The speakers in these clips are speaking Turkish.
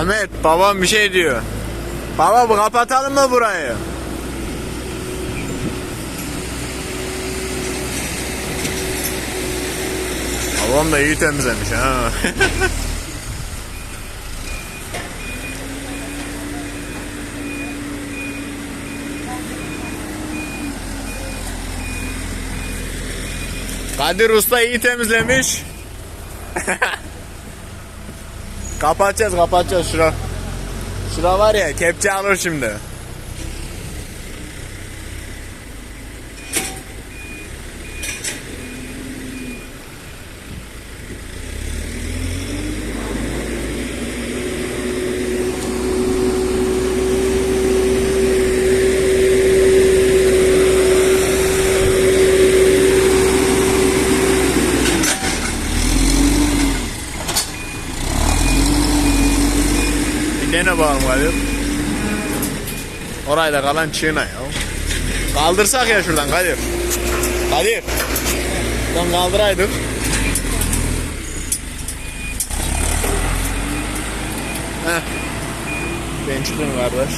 Ahmet babam bir şey diyor. Baba bu kapatalım mı burayı? Babam da iyi temizlemiş ha. Kadir Usta iyi temizlemiş. kapatacağız kapatacağız şura. Şura var ya kepçe alır şimdi. Bir dene bakalım Kadir. Da kalan çiğne ya. Kaldırsak ya şuradan Kadir. Kadir. Şuradan kaldıraydık. Heh. Ben çıktım kardeş.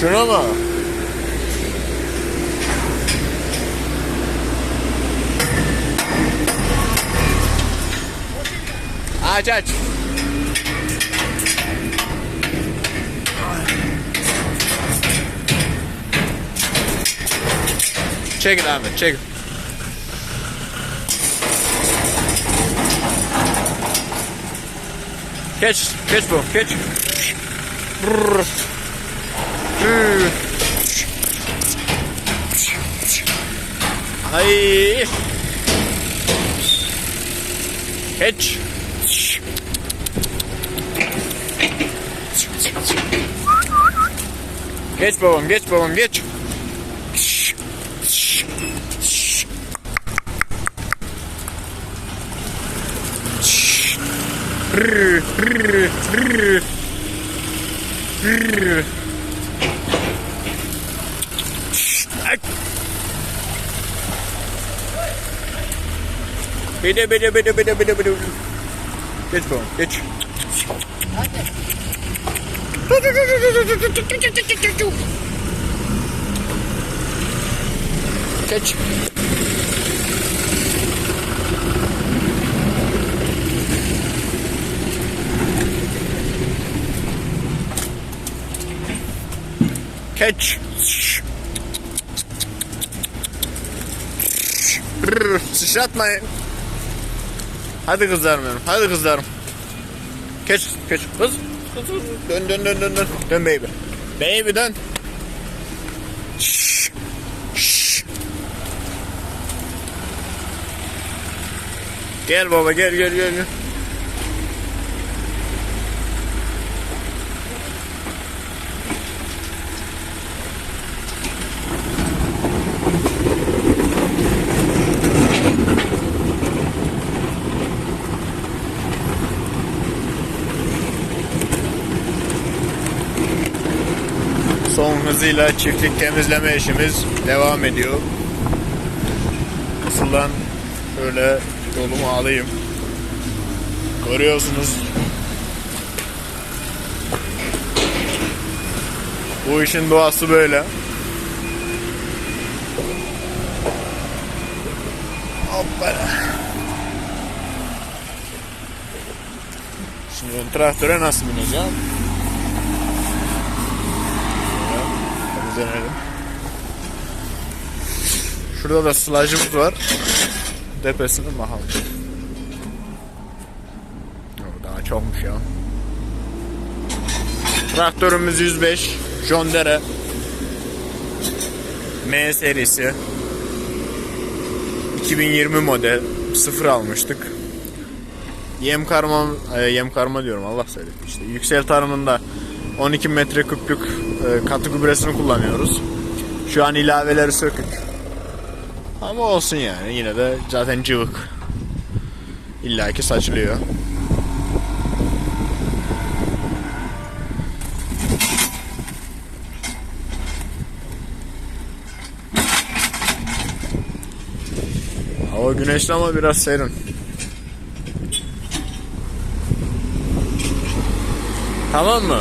Şuna mı? Aç aç. Çek it Ahmet çek. Geç, geç bu, geç. Brrr. Brrr. Ay. Geç. Geç babam, geç babam, geç. Brrr, brrr, brrr. Brrr. Ay. Bede bede bede bede bede bede. Geç babam, geç. Geç. Geç. Brrr, sıçratmayın. Hadi kızlarım benim. Hadi kızlarım. Geç, geç. Kız. Kız. Dön, dön, dön, dön, dön. Dön baby. Baby dön. Şşş. Şşş. Gel baba gel gel gel. gel. Hızıyla çiftlik temizleme işimiz devam ediyor. Kısıldan şöyle yolumu alayım. Görüyorsunuz. Bu işin doğası böyle. Hoppala. Şimdi traktöre nasıl bineceğim? Temizlenelim. Şurada da sılajımız var. Tepesine bakalım. Oo, Daha çokmuş ya. Traktörümüz 105. John Deere. M serisi. 2020 model. Sıfır almıştık. Yem karma, e, yem karma diyorum Allah söyletti işte. Yüksel tarımında 12 metre küplük e, katı gübresini kullanıyoruz. Şu an ilaveleri sökük. Ama olsun yani yine de zaten cıvık. İlla ki saçılıyor. Hava güneşli ama biraz serin. Tamam mı?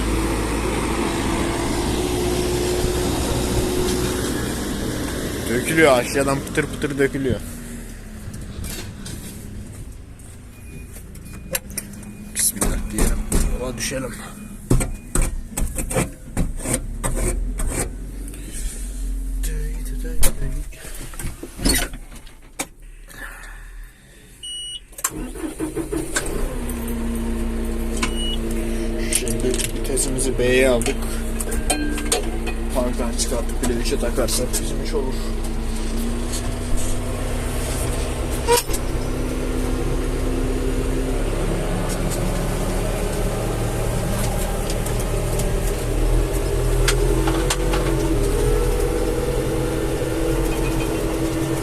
Dökülüyor aşağıdan pıtır pıtır dökülüyor. Bismillah diyelim. Yola düşelim. Şimdi vitesimizi B'ye aldık. Çıkartıp bile bir şey takarsak bizim olur.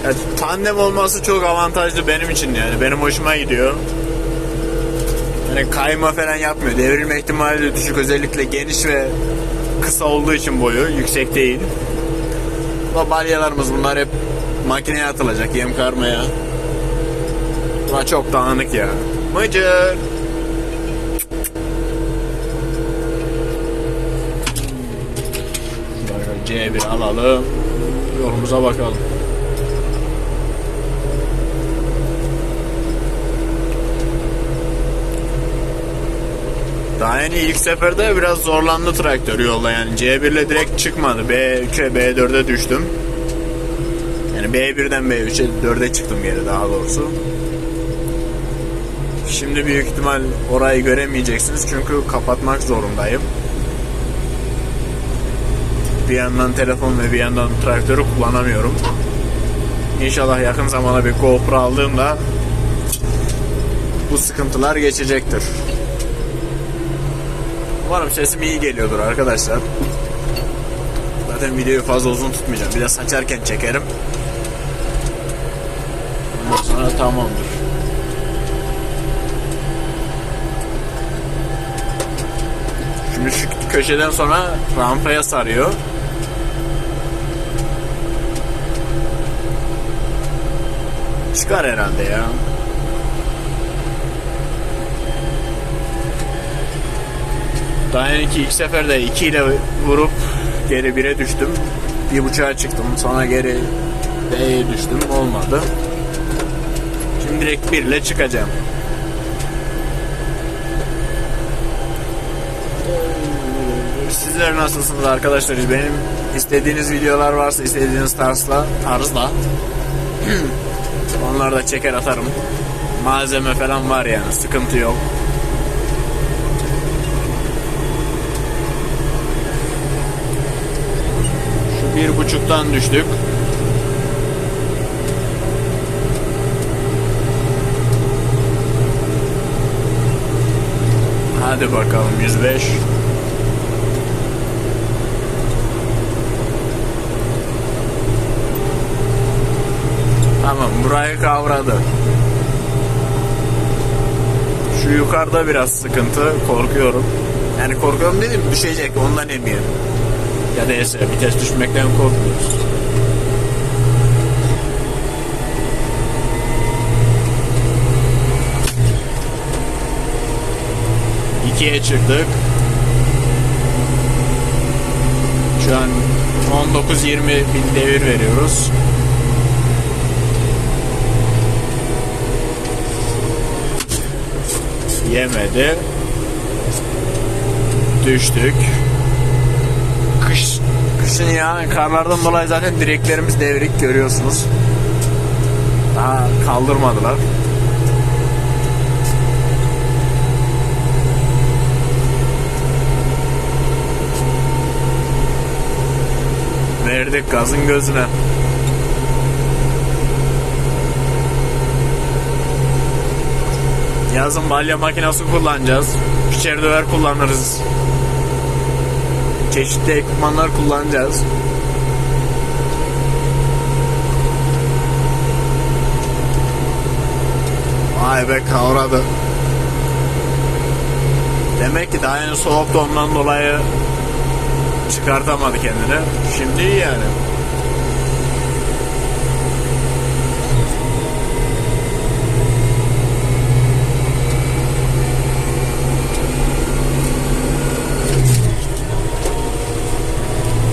Evet, tandem olması çok avantajlı benim için yani. Benim hoşuma gidiyor. Yani kayma falan yapmıyor. Devrilme ihtimali de düşük. Özellikle geniş ve kısa olduğu için boyu. Yüksek değil. Bu balyalarımız bunlar hep makineye atılacak yem karmaya. Buna çok dağınık ya. Mıcır. Böyle C1 alalım. Yolumuza bakalım. Daha yeni ilk seferde biraz zorlandı traktör yolda yani C1 ile direkt çıkmadı. B3'e B4'e düştüm. Yani B1'den B3'e 4'e çıktım geri daha doğrusu. Şimdi büyük ihtimal orayı göremeyeceksiniz çünkü kapatmak zorundayım. Bir yandan telefon ve bir yandan traktörü kullanamıyorum. İnşallah yakın zamanda bir GoPro aldığımda bu sıkıntılar geçecektir. Umarım sesim iyi geliyordur arkadaşlar. Zaten videoyu fazla uzun tutmayacağım. Bir de saçarken çekerim. Ondan sonra tamamdır. Şimdi şu köşeden sonra rampaya sarıyor. Çıkar herhalde ya. Daha önceki ilk seferde 2 ile vurup geri 1'e düştüm. Bir buçuğa çıktım. Sonra geri B'ye düştüm. Olmadı. Şimdi direkt 1 ile çıkacağım. Sizler nasılsınız arkadaşlar? Benim istediğiniz videolar varsa istediğiniz tarzla tarzla onları da çeker atarım. Malzeme falan var yani sıkıntı yok. Şu bir buçuktan düştük. Hadi bakalım 105. Tamam burayı kavradı. Şu yukarıda biraz sıkıntı korkuyorum. Yani korkuyorum dedim düşecek ondan eminim. Ya da ise vites düşmekten korkmuyoruz. İkiye çıktık. Şu an 19-20 bin devir veriyoruz. Yemedi. Düştük. Kışın ya karlardan dolayı zaten direklerimiz devrik görüyorsunuz. Daha kaldırmadılar. Verdik gazın gözüne. Yazın balya makinesi kullanacağız. Piçer döver kullanırız çeşitli ekipmanlar kullanacağız. Vay be kavradı. Demek ki daha yeni soğuktu ondan dolayı çıkartamadı kendini. Şimdi iyi yani.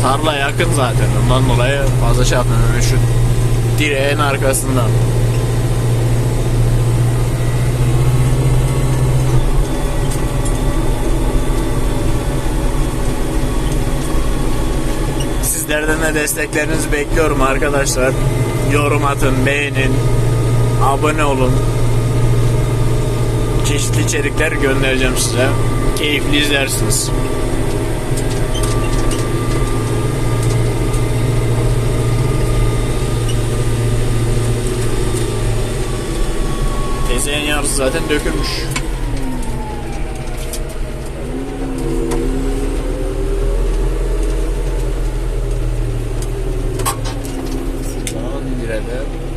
Tarla yakın zaten. Ondan dolayı fazla şey yapmıyorum. Şu direğin arkasında. Sizlerden de desteklerinizi bekliyorum arkadaşlar. Yorum atın, beğenin, abone olun. Çeşitli içerikler göndereceğim size. Keyifli izlersiniz. Zaten dökülmüş. Şuradan indirelim.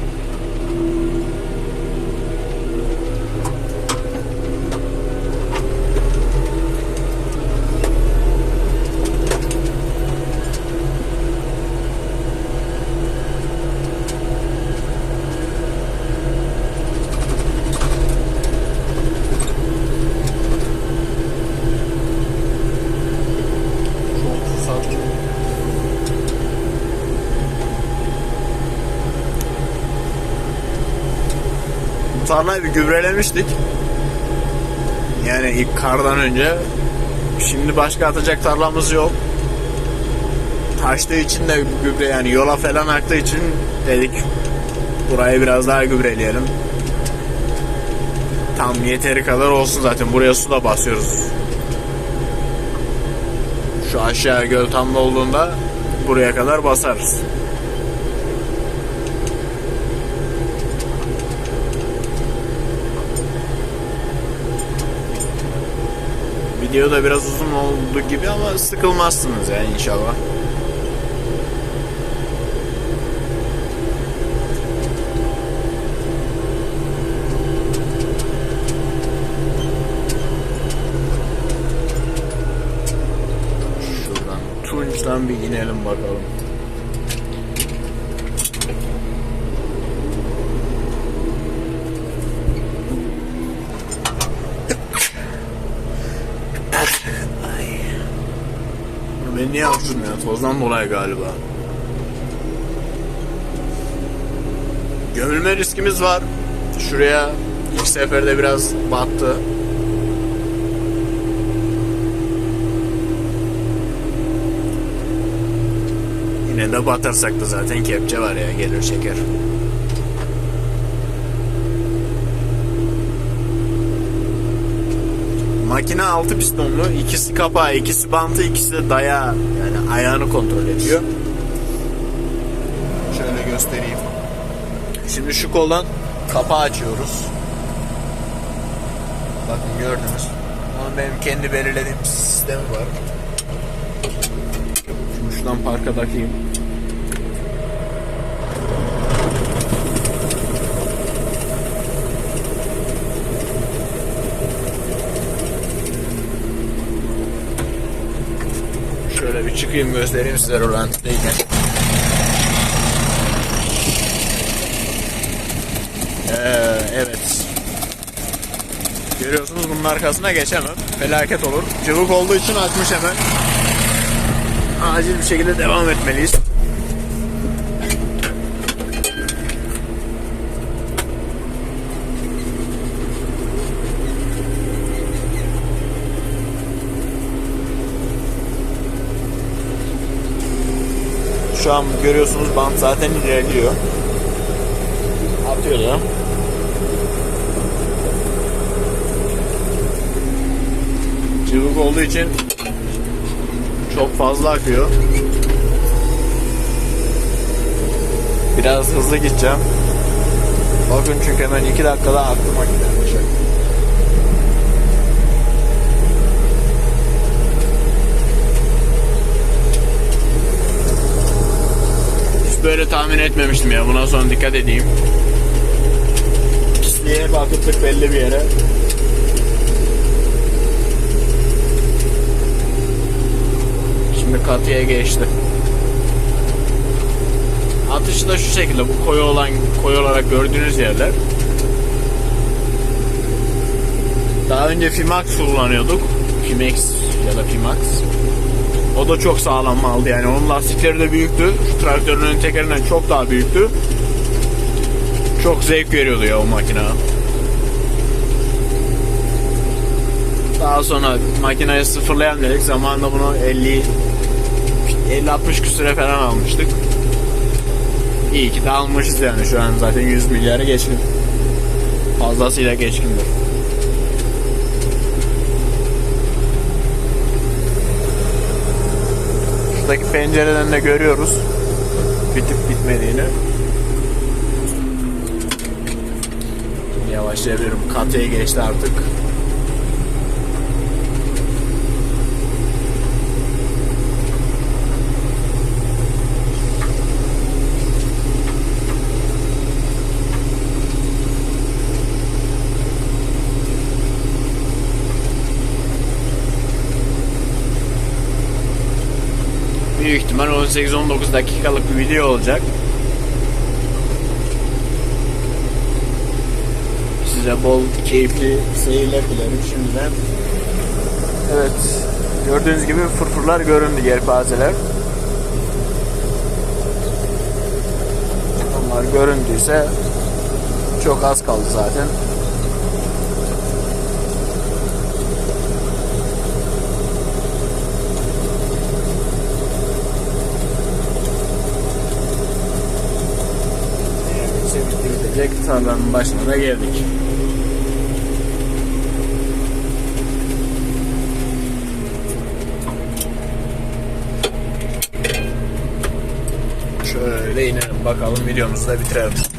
Çok susadım. Bu tarlayı bir gübrelemiştik. Yani ilk kardan önce. Şimdi başka atacak tarlamız yok. Taştığı için de gübre yani yola falan aktığı için dedik burayı biraz daha gübreleyelim. Tam yeteri kadar olsun zaten. Buraya su da basıyoruz. Şu aşağı göl tam olduğunda buraya kadar basarız. Video da biraz uzun oldu gibi ama sıkılmazsınız yani inşallah. Şuradan Tunç'tan bir inelim bakalım. Ben niye ya? Tozdan dolayı galiba. Gömülme riskimiz var. Şuraya ilk seferde biraz battı. Yine de batarsak da zaten kepçe var ya gelir çeker. Makine 6 pistonlu, ikisi kapağı, ikisi bantı, ikisi de dayağı. Yani ayağını kontrol ediyor. Şöyle göstereyim. Şimdi şu koldan kapağı açıyoruz. Bakın gördünüz. Ama benim kendi belirlediğim sistemi var. Şimdi şuradan parka takayım. Çıkayım göstereyim size rölantideyken. Ee, evet. Görüyorsunuz bunun arkasına geçemem. Felaket olur. Cıvık olduğu için açmış hemen. Acil bir şekilde devam etmeliyiz. Şu an görüyorsunuz bant zaten ilerliyor. Atıyor da. Cıvık olduğu için çok fazla akıyor. Biraz hızlı gideceğim. Bakın çünkü hemen 2 dakikada aktı makine. Hiç böyle tahmin etmemiştim ya. Buna sonra dikkat edeyim. Pisliği diye hep akıttık belli bir yere. Şimdi katıya geçti. Atışı da şu şekilde bu koyu olan koyu olarak gördüğünüz yerler. Daha önce Fimax kullanıyorduk. Fimex ya da Fimax. O da çok sağlam maldı yani. Onun lastikleri de büyüktü. Şu traktörün ön tekerinden çok daha büyüktü. Çok zevk veriyordu ya o makine. Daha sonra makineyi sıfırlayan dedik. Zamanında bunu 50 50-60 küsüre falan almıştık. İyi ki de almışız yani şu an zaten 100 milyarı geçkin. Fazlasıyla geçkindir. Şuradaki pencereden de görüyoruz bitip bitmediğini. Yavaşlayabilirim. Katıya geçti artık. Büyük ihtimal 18-19 dakikalık bir video olacak. Size bol keyifli seyirler dilerim şimdiden. Evet. Gördüğünüz gibi fırfırlar göründü yelpazeler. Onlar göründüyse çok az kaldı zaten. Bitecek tarlanın başına geldik. Şöyle inelim bakalım videomuzu da bitirelim.